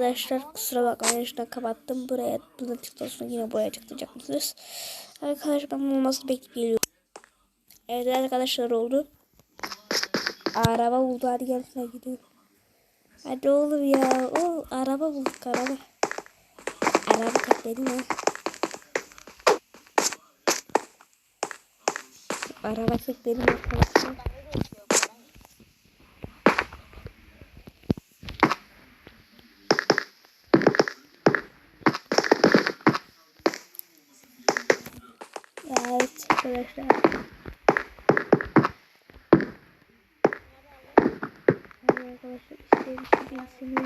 Arkadaşlar kusura bakmayın şuradan kapattım. Buraya bundan çıktıktan sonra yine buraya çıkacak mısınız? Arkadaşlar ben olmasını bekleyip geliyorum. Evet arkadaşlar oldu. Araba buldu hadi gel sen gidelim. Hadi oğlum ya. O araba bulduk araba. Araba katledim ha. Araba benim arkadaşlar. Evet arkadaşlar. Arkadaşlar işte bir şey.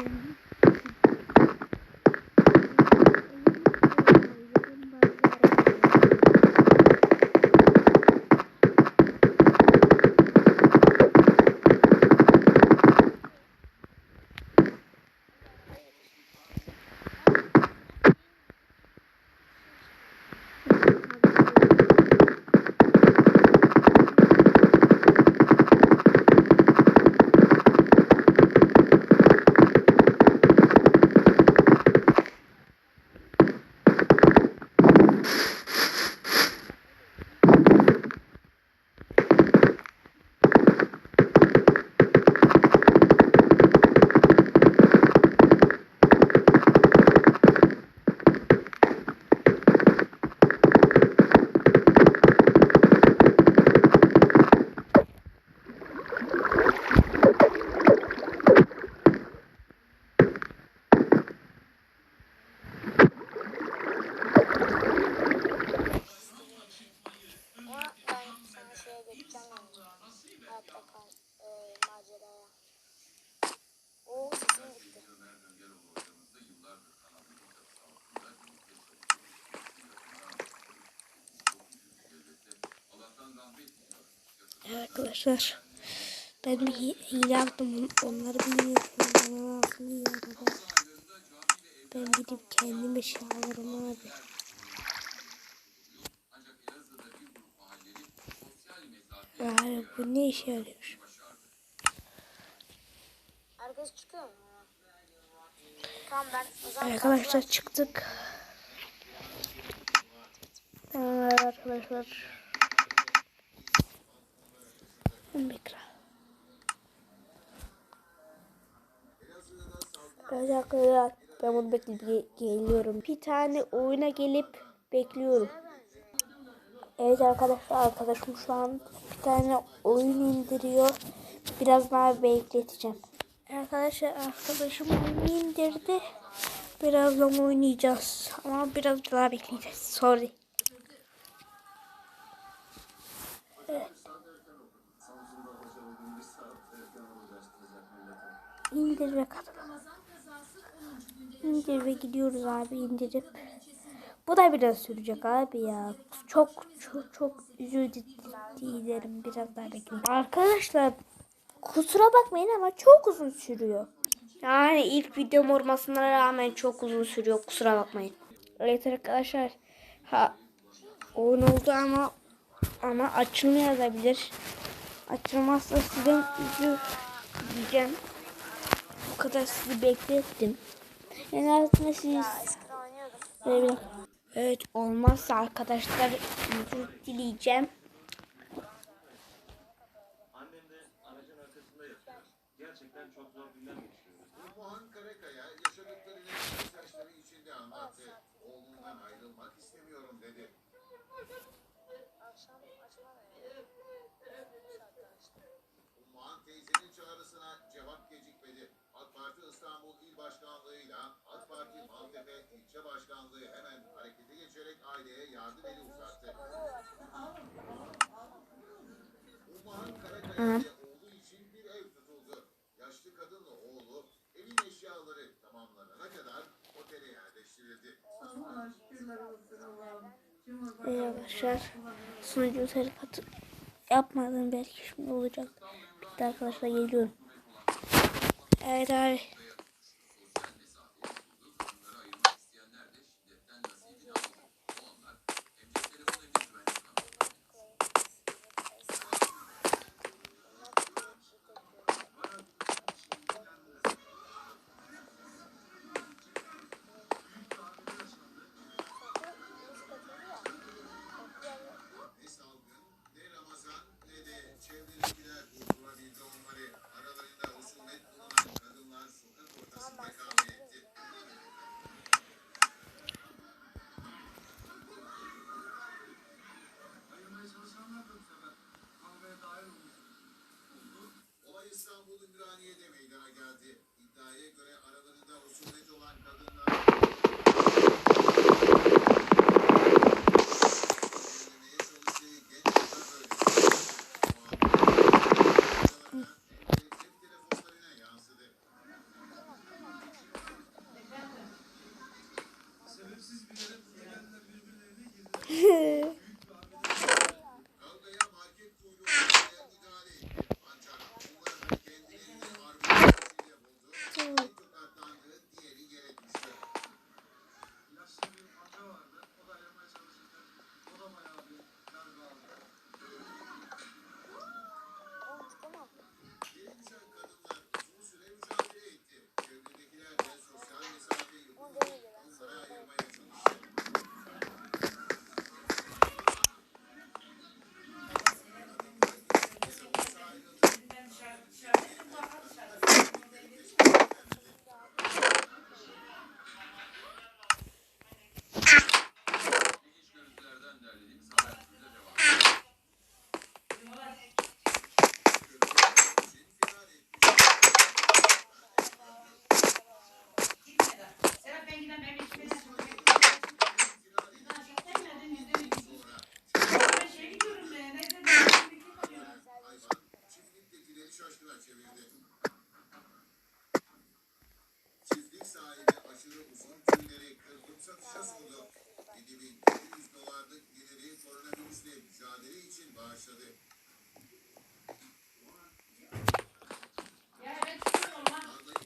Kal, e, maceraya. Oo sesim gitti. Arkadaşlar. Ben bir hi- hile yaptım. Onları bilmiyorum. Ben gidip kendim eşya alırım abi. Yani bu ne işe yarıyor? Herkes çıkıyor mu? Tamam ben Arkadaşlar çıktık. Evet arkadaşlar. Mikro. Arkadaşlar ben bunu bekleyip ge- geliyorum. Bir tane oyuna gelip bekliyorum. Evet arkadaşlar arkadaşım şu an bir tane oyun indiriyor. Biraz daha bekleteceğim. Arkadaşlar arkadaşım oyunu indirdi. Birazdan oynayacağız. Ama biraz daha bekleyeceğiz. Sorry. Evet. İndir ve katıl. İndir ve gidiyoruz abi indirip. Bu da biraz sürecek abi ya. Çok çok çok özür dilerim. Biraz daha bekleyin. Arkadaşlar kusura bakmayın ama çok uzun sürüyor. Yani ilk videom olmasına rağmen çok uzun sürüyor. Kusura bakmayın. Evet arkadaşlar. Ha oyun oldu ama ama açılmayabilir. Açılmazsa sizden üzü diyeceğim. Bu kadar sizi beklettim. Yani aslında siz eskiden oynuyordum. Böyle. Evet olmazsa arkadaşlar özür dileyeceğim. Gerçekten çok zor günler geçiriyoruz. Muhan Karakaya yaşadıklarını gözyaşları içinde anlattı. Oğlundan ayrılmak istemiyorum dedi. Muhan teyzenin çağrısına cevap gecikmedi. AK Parti İstanbul İl Başkanlığı'yla Maltepe İlçe Başkanlığı hemen harekete geçerek aileye yardım eli uzattı. Muhan Karakaya ve oğlu için bir ev tutuldu. Yaşlı kadınla oğlu evin eşyaları tamamlanana kadar otele yerleştirildi. Allah'a şükürler olsun Allah'ım. Evet arkadaşlar sunucu tarikatı yapmadım belki şimdi olacak. Bir de arkadaşlar geliyorum. Evet abi.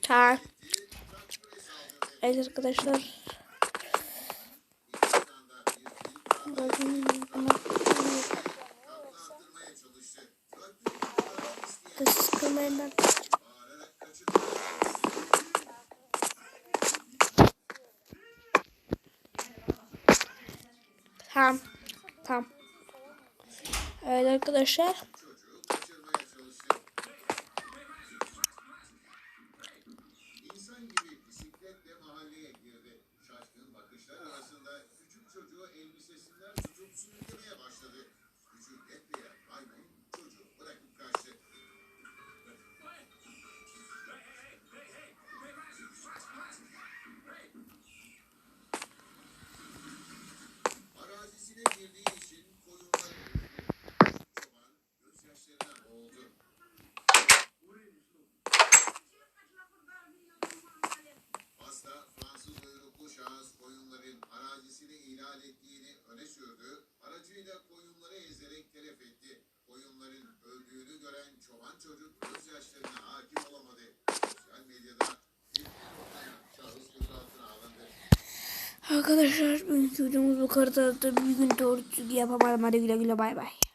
Hayvan ben. bağırarak kaçırdı. Tamam. Tamam. Evet arkadaşlar. Koyunları ezerek telef etti. Koyunların öldüğünü gören çoban çocuk gözyaşlarına hakim olamadı. Sosyal medyada. Arkadaşlar bugünkü videomuz bu kadar. Bir gün doğru yapamadım. Hadi güle güle bay bay.